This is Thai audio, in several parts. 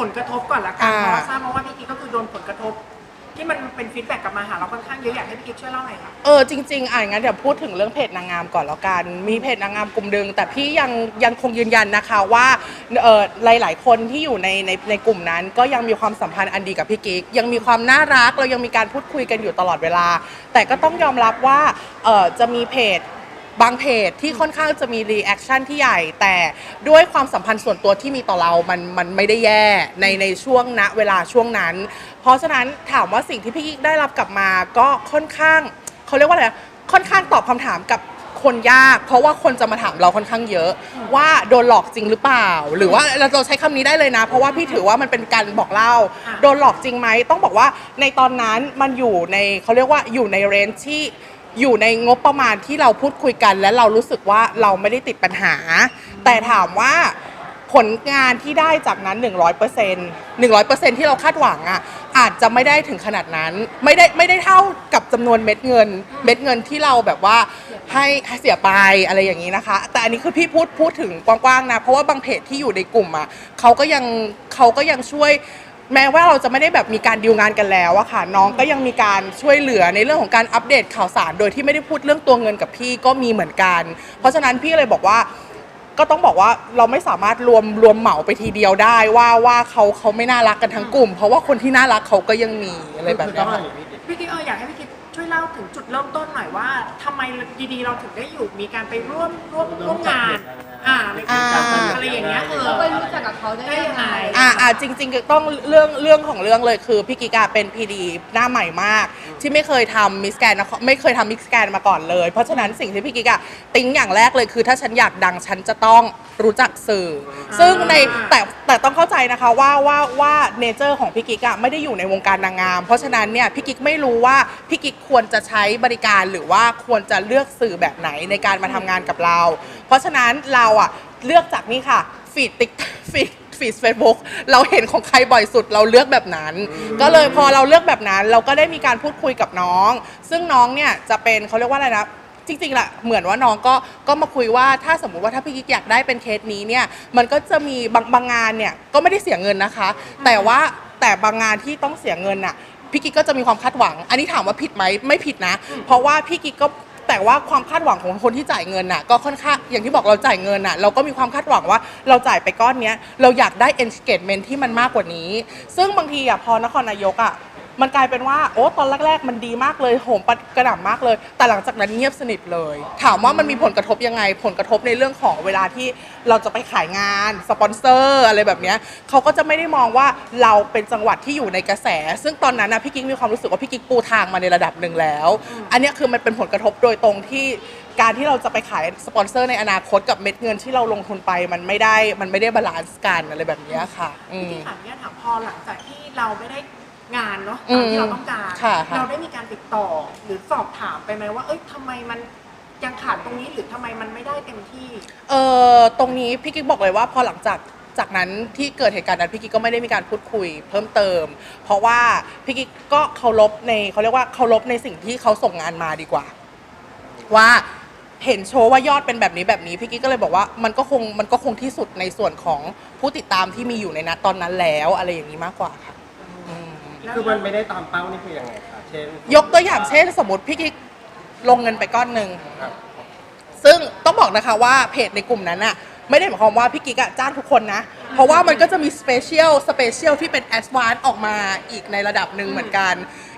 ผลกระทบก่อนละกันอ่า เพราะว่าทราบมาว่าพี่กิ๊กก็คือโดนผลกระทบ ที่มันเป็นฟีดแบ็กกลับมาหาเราค่อนข้างเยอะอยากให้พี่กิ๊กช่วยเล่าหน่อยค่ะ เออจริงๆอะงั้นเดี๋ยวพูดถึงเรื่องเพจนางงามก่อนแล้วกัน มีเพจนางงามกลุ่มหนึ่งแต่พี่ยังยังคงยืนยันนะคะว่าเออหลาย ๆ คนที่อยู่ในในในกลุ่มนั้น ก็ยังมีความสัมพันธ์อันดีกับพี่กิ๊กยังมีความน่ารักเรายังมีการพูดคุยกันอยู่ตลอดเวลา แต่ก็ต้องยอมรับว่าเออจะมีเพจ บางเพจที่ค่อนข้างจะมีรีแอคชั่นที่ใหญ่ แต่ด้วยความสัมพันธ์ส่วนตัวที่มีต่อเรามันมันไม่ได้แย่ในในช่วงณเวลาช่วงนั้น เพราะฉะนั้นถามว่าสิ่งที่พี่กิ๊กได้รับกลับมาก็ค่อนข้างเขาเรียกว่าอะไรนะค่อนข้างตอบคำถามกับคนยาก เพราะว่าคนจะมาถามเราค่อนข้างเยอะ ว่าโดนหลอกจริงหรือเปล่า หรือว่าเราจะใช้คำนี้ได้เลยนะ เพราะว่าพี่ถือว่ามันเป็นการบอกเล่าค่ะโดนหลอกจริงไหมต้องบอกว่าในตอนนั้นมันอยู่ในเขาเรียกว่าอยู่ในเรนจ์ที่ อยู่ในงบประมาณที่เราพูดคุยกัน และเรารู้สึกว่าเราไม่ได้ติดปัญหา แต่ถามว่าผลงานที่ได้จากนั้น 100% 100%ที่เราคาดหวังอะอาจจะไม่ได้ถึงขนาดนั้น ไม่ได้ไม่ได้เท่ากับจำนวนเม็ดเงิน เม็ดเงินที่เราแบบว่าให้ให้เสียไปอะไรอย่างนี้นะคะ แต่อันนี้คือพี่พูดพูดถึงกว้างๆนะเพราะว่าบางเพจที่อยู่ในกลุ่มอะเขาก็ยังเขาก็ยังช่วย แม้ว่าเราจะไม่ได้แบบมีการดีลงานกันแล้วอะค่ะ น้องก็ยังมีการช่วยเหลือในเรื่องของการอัปเดตข่าวสาร โดยที่ไม่ได้พูดเรื่องตัวเงินกับพี่ก็มีเหมือนกัน เพราะฉะนั้นพี่เลยบอกว่า ก็ต้องบอกว่าเราไม่สามารถรวมรวมเหมาไปทีเดียวได้ว่าว่าเขาเขาไม่น่ารักกันทั้งกลุ่ม เพราะว่าคนที่น่ารักเขาก็ยังมีอะไรแบบเนี้ยค่ะ พี่กิ๊กเอออยากให้พี่กิ๊ก ช่วยเล่าถึงจุดเริ่มต้นหน่อยว่าทำไมดีๆเราถึงได้อยู่มีการไปร่วมร่วมร่วมงาน อ่าในกิจกรรมอ่าอะไรอย่างเงี้ยเออ เราไปรู้จักกับเขาได้ได้ยัยังงไงไง อ่าอ่าจริงๆก็ต้องเรื่องเรื่องของเรื่องเลยคือพี่กิกาเป็นพีดีหน้าใหม่มาก ที่ไม่เคยทำมิสแกนไม่เคยทำมิสแกนมาก่อนเลย เพราะฉะนั้นสิ่งที่พี่กิกาติ้งอย่างแรกเลยคือ ถ้าฉันอยากดังฉันจะต้องรู้จักสื่ออซึ่งในแต่แต่ต้องเข้าใจนะคะว่าว่าว่าเนเจอร์ของพี่กิกอะไม่ได้อยู่ในวงการนางงาม เพราะฉะนั้นเนี่ยพี่กิกไม่รู้ว่าพี่กิกควรจะใช้บริการหรือว่าควรจะเลือกสื่อแบบไหนในการมาทำงานกับเรา เพราะฉะนั้นเราอะเลือกจากนี่ค่ะฟีดติ๊กฟีดฟีดเฟซบุ๊กเราเห็นของใครบ่อยสุดเราเลือกแบบนั้น ก็เลยพอเราเลือกแบบนั้น เราก็ได้มีการพูดคุยกับน้อง ซึ่งน้องเนี่ยจะเป็นเขาเรียกว่าอะไรนะจริงๆแหละเหมือนว่าน้องก็ก็มาคุยว่าถ้าสมมุติว่าถ้าพี่กิ๊กอยากได้เป็นเคสนี้เนี่ยมันก็จะมีบางบางงานเนี่ยก็ไม่ได้เสียเงินนะคะ แต่ว่าแต่บางงานที่ต้องเสียเงินน่ะ พี่กิ๊กก็จะมีความคาดหวัง อันนี้ถามว่าผิดไหมไม่ผิดนะ เพราะว่าพี่กิ๊กก็แต่ว่าความคาดหวังของคนที่จ่ายเงินน่ะก็ค่อนข้างอย่างที่บอกเราจ่ายเงินน่ะเราก็มีความคาดหวังว่าเราจ่ายไปก้อนเนี้ยเราอยากได้ engagement ที่มันมากกว่านี้ ซึ่งบางทีอะพอนครนายกอะ มันกลายเป็นว่าโอ้ตอนแรก ๆ มันดีมากเลยโหมกระหน่ำมากเลย แต่หลังจากนั้นเงียบสนิทเลย ถามว่ามันมีผลกระทบยังไง ผลกระทบในเรื่องของเวลาที่เราจะไปขายงานสปอนเซอร์อะไรแบบเนี้ยเขาก็จะไม่ได้มองว่าเราเป็นจังหวัดที่อยู่ในกระแส ซึ่งตอนนั้นนะพี่กิ๊กมีความรู้สึกว่าพี่กิ๊กปูทางมาในระดับหนึ่งแล้ว อันเนี้ยคือมันเป็นผลกระทบโดยตรงที่การที่เราจะไปขายสปอนเซอร์ในอนาคตกับเม็ดเงินที่เราลงทุนไปมันไม่ได้มันไม่ได้บาลานซ์กันอะไรแบบเนี้ยค่ะอืมที่ถามเนี่ยถามพอหลังจากที่เราไม่ได้ งานเนาะอืตามมที่เราต้องการ ค่ะค่ะ เราได้มีการติดต่อหรือสอบถามไปไหมว่า เอ้ยทำไมมันยังขาดตรงนี้หรือทำไมมันไม่ได้เต็มที่ เออตรงนี้พี่กิ๊กบอกเลยว่าพอหลังจากจากนั้นที่เกิดเหตุการณ์นั้นพี่กิ๊กก็ไม่ได้มีการพูดคุยเพิ่มเติม เพราะว่าพี่กิ๊กก็เคารพในเขาเรียกว่าเคารพในสิ่งที่เขาส่งงานมาดีกว่า ว่าเห็นโชว์ว่ายอดเป็นแบบนี้แบบนี้พี่กิ๊กก็เลยบอกว่ามันก็คงมันก็คงที่สุดในส่วนของผู้ติดตามที่มีอยู่ในนัดตอนนั้นแล้วอะไรอย่างนี้มากกว่าค่ะอืม คือมันไม่ได้ตามเป้านี่คือยังไงคะเช่นยกตัวอย่างเช่นสมมติพี่กิ๊กลงเงินไปก้อนหนึ่ง ครับ ซึ่งต้องบอกนะคะว่าเพจในกลุ่มนั้นน่ะไม่ได้หมายความว่าพี่กิ๊กอะจ้างทุกคนนะ เพราะว่ามันก็จะมีสเปเชียลสเปเชียลที่เป็นแอดวานซ์ออกมาอีกในระดับหนึ่งเหมือนกัน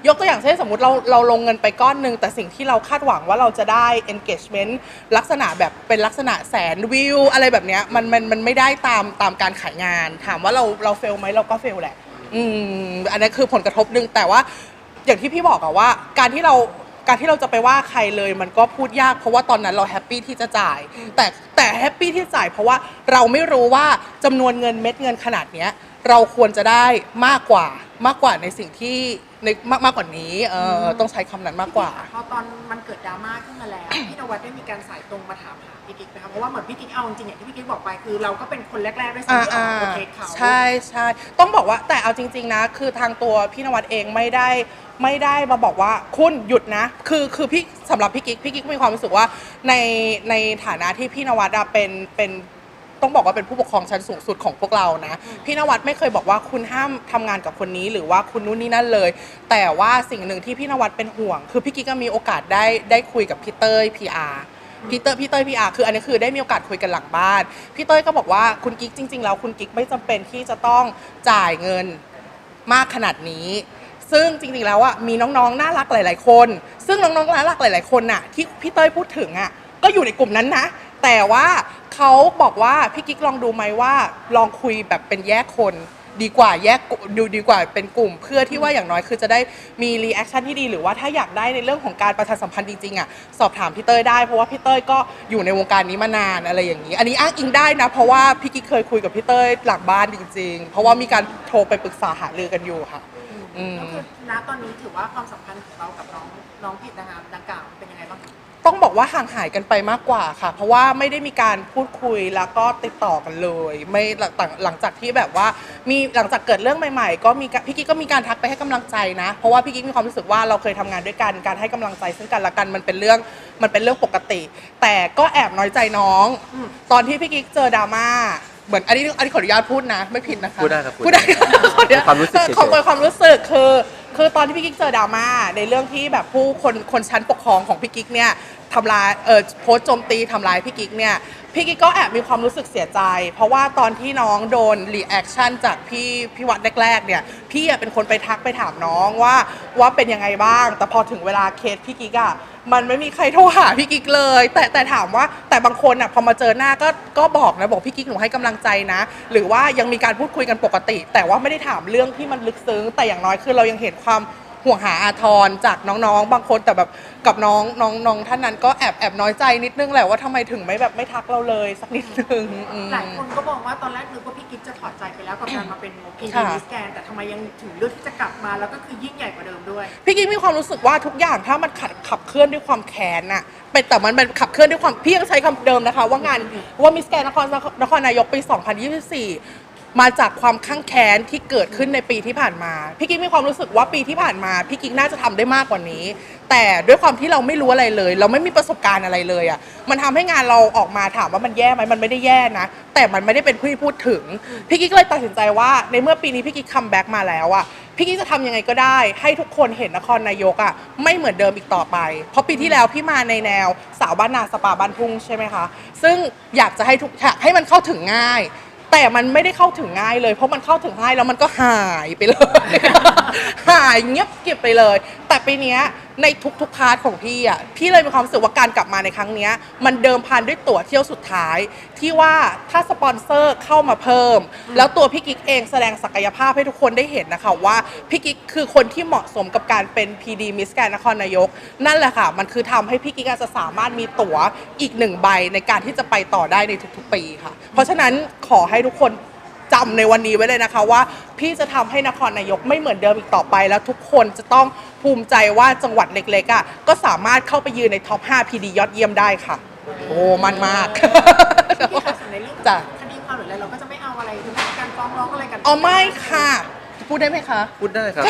ยกตัวอย่างเช่นสมมติเราเราลงเงินไปก้อนหนึ่งแต่สิ่งที่เราคาดหวังว่าเราจะได้ engagement ลักษณะแบบเป็นลักษณะแสนวิวอะไรแบบเนี้ยมันมันมันไม่ได้ตามตามการขายงาน ถามว่าเราเราเฟลไหมเราก็เฟลแหละ อืมอันนั้นคือผลกระทบหนึ่งแต่ว่าอย่างที่พี่บอกอะว่า การที่เราการที่เราจะไปว่าใครเลยมันก็พูดยากเพราะว่าตอนนั้นเราแฮปปี้ที่จะจ่าย แต่แต่แฮปปี้ที่จะจ่ายเพราะว่าเราไม่รู้ว่าจำนวนเงินเม็ดเงินขนาดเนี้ย เราควรจะได้มากกว่ามากกว่าในสิ่งที่ในมากมากกว่านี้เออต้องใช้คำนั้นมากกว่า พอตอนมันเกิดดราม่าขึ้นมาแล้ว พี่นวัดได้มีการสายตรงมาถามหาพี่กิ๊กนะคะ เพราะว่าเหมือนพี่กิ๊กเอาจริงๆอย่างที่พี่กิ๊กบอกไปคือเราก็เป็นคนแรกๆด้วยอ่าซ้ำที่ออกอ่ามาโปรเทคเขา ใช่ใช่ต้องบอกว่าแต่เอาจริง ๆ นะ คือทางตัวพี่นวัดเองไม่ได้ไม่ได้มาบอกว่าคุณหยุดนะ คือคือพี่สำหรับพี่กิ๊กพี่กิ๊กมีความรู้สึกว่าในในฐานะที่พี่นวัดอะเป็นเป็นต้องบอกว่าเป็นผู้ปกครองชั้นสูงสุดของพวกเรานะ พี่นวัดไม่เคยบอกว่าคุณห้ามทำงานกับคนนี้ หรือว่าคุณนู่นนี่นั่นเลย แต่ว่าสิ่งหนึ่งที่พี่นวัดเป็นห่วง คือพี่กิ๊กก็มีโอกาสได้ได้คุยกับพี่เต้ยพีอาร์ พี่เต้ยพี่เต้ยพี่อาคืออันนี้คือได้มีโอกาสคุยกันหลังบ้าน พี่เต้ยก็บอกว่าคุณกิ๊กจริง ๆ แล้วคุณกิ๊กไม่จำเป็นที่จะต้องจ่ายเงินมากขนาดนี้ ซึ่งจริงๆแล้วอะมีน้องๆน่ารักหลาย ๆ คน ซึ่งน้องๆน่ารักหลาย ๆ คนน่ะที่พี่เต้ยพูดถึงอะก็อยู่ในกลุ่มนั้นนะ แต่ว่าเขาบอกว่าพี่กิ๊กลองดูไหมว่าลองคุยแบบเป็นแยกคน ดีกว่าแยกกลุ่มดูดีกว่าเป็นกลุ่ม เพื่อที่ว่าอย่างน้อยคือจะได้มีรีแอคชั่นที่ดีหรือว่าถ้าอยากได้ในเรื่องของการประชาสัมพันธ์จริงๆอะสอบถามพี่เต้ยได้เพราะว่าพี่เต้ยก็อยู่ในวงการนี้มานานอะไรอย่างนี้ อันนี้อ้างอิงได้นะ เพราะว่าพี่กิ๊กเคยคุยกับพี่เต้ยหลังบ้านจริง ๆ เพราะว่ามีการโทรไปปรึกษาหารือกันอยู่ค่ะอืม ก็คือณตอนนี้ถือว่าความสัมพันธ์ของเรากับน้องน้องผิดนะคะดังกล่าวเป็นยังไงบ้างคะ ต้องบอกว่าห่างหายกันไปมากกว่าค่ะ เพราะว่าไม่ได้มีการพูดคุยแล้วก็ติดต่อกันเลย ไม่หลังหลังจากที่แบบว่ามีหลังจากเกิดเรื่องใหม่ๆ ก็มีการพี่กิ๊กก็มีการทักไปให้กำลังใจนะ เพราะว่าพี่กิ๊กมีความรู้สึกว่าเราเคยทำงานด้วยกันการให้กำลังใจซึ่งกันและกันมันเป็นเรื่องมันเป็นเรื่องปกติ แต่ก็แอบน้อยใจน้อง ตอนที่พี่กิ๊กเจอดราม่าเหมือนอันนี้อันนี้ขออนุญาตพูดนะ ไม่ผิดนะคะพูดได้ครับพูดได้ขออนุญาตความรู้สึกเฉยๆ ขอความรู้สึกคือ คือตอนที่พี่กิ๊กเจอดราม่าในเรื่องที่แบบผู้คนคนชั้นปกครองของพี่กิ๊กเนี่ยทำลายเออโพสต์โจมตีทำลายพี่กิ๊กเนี่ย พี่กิ๊กก็แอบมีความรู้สึกเสียใจ เพราะว่าตอนที่น้องโดนรีแอคชั่นจากพี่พี่วัดแรกๆเนี่ยพี่อะเป็นคนไปทักไปถามน้องว่าว่าเป็นยังไงบ้าง แต่พอถึงเวลาเคสพี่กิ๊กอะมันไม่มีใครโทรหาพี่กิ๊กเลย แต่แต่ถามว่าแต่บางคนอะพอมาเจอหน้าก็ก็บอกนะบอกพี่กิ๊กหนูให้กำลังใจนะ หรือว่ายังมีการพูดคุยกันปกติ แต่ว่าไม่ได้ถามเรื่องที่มันลึกซึ้ง แต่อย่างน้อยคือเรายังเห็นความ ห่วงหาอาทรจากน้องๆ บางคนแต่แบบกับน้องน้องน้องท่านนั้นก็แอบแอบน้อยใจนิดนึงแหละว่าทำไมถึงไม่แบบไม่ทักเราเลยสักนิดนึงอืม หลายคนก็บอกว่าตอนแรกนึกว่าพี่กิ๊กจะถอดใจไปแล้วกับการมาเป็นพีดีค่ะ มิสแกนแต่ทำไมยังถึงเลือกที่จะกลับมาแล้วก็คือยิ่งใหญ่กว่าเดิมด้วย พี่กิ๊กมีความรู้สึกว่าทุกอย่างถ้ามันขัดขับเคลื่อนด้วยความแค้นน่ะเป็นแต่มันเป็นขับเคลื่อนด้วยความพี่ยังใช้คำเดิมนะคะ ว่างานว่ามิสแกนนครนครนายกปี 2024 มาจากความข้างแค้นที่เกิดขึ้นในปีที่ผ่านมา พี่กิ๊กมีความรู้สึกว่าปีที่ผ่านมาพี่กิ๊กน่าจะทำได้มากกว่านี้ แต่ด้วยความที่เราไม่รู้อะไรเลย เราไม่มีประสบการณ์อะไรเลยอะมันทำให้งานเราออกมาถามว่ามันแย่ไหมมันไม่ได้แย่นะ แต่มันไม่ได้เป็นที่พูดถึงพี่กิ๊กเลยตัดสินใจว่าในเมื่อปีนี้พี่กิ๊กคัมแบ็กมาแล้วอะพี่กิ๊กจะทำยังไงก็ได้ ให้ทุกคนเห็นนครนายกอะไม่เหมือนเดิมอีกต่อไป เพราะปีที่แล้วพี่มาในแนวสาวบ้านนาสปาบ้านทุ่งใช่ไหมคะ ซึ่งอยากจะให้ทุกอยากให้มันเข้าถึงง่าย แต่มันไม่ได้เข้าถึงง่ายเลย เพราะมันเข้าถึงง่ายแล้วมันก็หายไปเลย หายเงียบเก็บไปเลย แต่ปีเนี้ยในทุกๆพาร์ทของพี่อะพี่เลยมีความรู้สึกว่าการกลับมาในครั้งเนี้ย มันเดิมพันด้วยตั๋วเที่ยวสุดท้าย ที่ว่าถ้าสปอนเซอร์เข้ามาเพิ่ม แล้วตัวพี่กิ๊กเองแสดงศักยภาพให้ทุกคนได้เห็นนะคะว่าพี่กิ๊กคือคนที่เหมาะสมกับการเป็น PD Miss Grand นครนายก นั่นแหละค่ะ มันคือทำให้พี่กิ๊กอาจจะสามารถมีตั๋วอีกหนึ่งใบในการที่จะไปต่อได้ในทุกๆปีค่ะ เพราะฉะนั้นขอให้ทุกคน จำในวันนี้ไว้เลยนะคะว่า พี่จะทำให้นครนายกไม่เหมือนเดิมอีกต่อไป แล้วทุกคนจะต้องภูมิใจว่าจังหวัดเล็กๆอะก็สามารถเข้าไปยืนในท็อป 5 PD ยอดเยี่ยมได้ค่ะ โอ้มันมากพี่คะส่วนในเรื่องจ้ะคดีความหรืออะไรเราก็จะไม่เอาอะไรคือไม่มีการฟ้องร้องอะไรกันอ๋อไม่ค่ะ พูดได้ไหมคะ พูดได้ครับ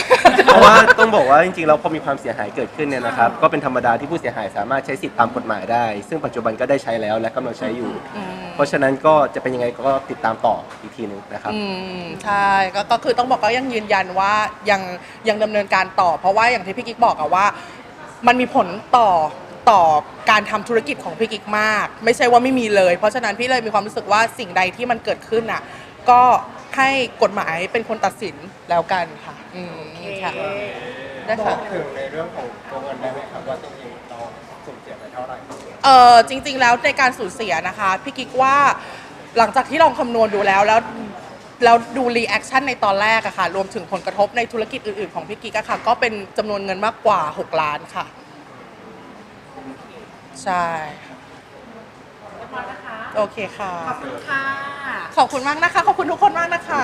เพราะว่าต้องบอกว่าจริงๆแล้วพอมีความเสียหายเกิดขึ้นเนี่ยนะครับ ก็เป็นธรรมดาที่ผู้เสียหายสามารถใช้สิทธิตามกฎหมายได้ ซึ่งปัจจุบันก็ได้ใช้แล้วและกำลังใช้อยู่ เพราะฉะนั้นก็จะเป็นยังไงก็ติดตามต่ออีกทีหนึงนะครับ อืมใช่ก็ก็คือต้องบอกก็ยังยืนยันว่ายังยังดำเนินการต่อ เพราะว่าอย่างที่พี่กิ๊กบอกอะว่า มันมีผลต่อต่อการทำธุรกิจของพี่กิ๊กมาก ไม่ใช่ว่าไม่มีเลย เพราะฉะนั้นพี่เลยมีความรู้สึกว่าสิ่งใดที่มันเกิดขึ้นอะก็ ให้กฎหมายเป็นคนตัดสินแล้วกันค่ะอืมโอเคค่ะได้บค่ะอกถึงในเรื่องของตัวเงินได้ไหมครับว่าจริงๆเราสูญเสียไปเท่าไหร่เออจริง ๆ แล้วในการสูญเสียนะคะ พี่กิ๊กว่าหลังจากที่ลองคำนวณดูแล้วแล้วแล้วดูรีแอคชั่นในตอนแรกอะค่ะ รวมถึงผลกระทบในธุรกิจอื่น ๆ ของพี่กิ๊กอะค่ะ ก็เป็นจำนวนเงินมากกว่า 6 ล้านค่ะ ใช่ เรียบร้อยนะคะ โอเคค่ะ ขอบคุณค่ะ ขอบคุณมากนะคะ ขอบคุณทุกคนมากนะคะ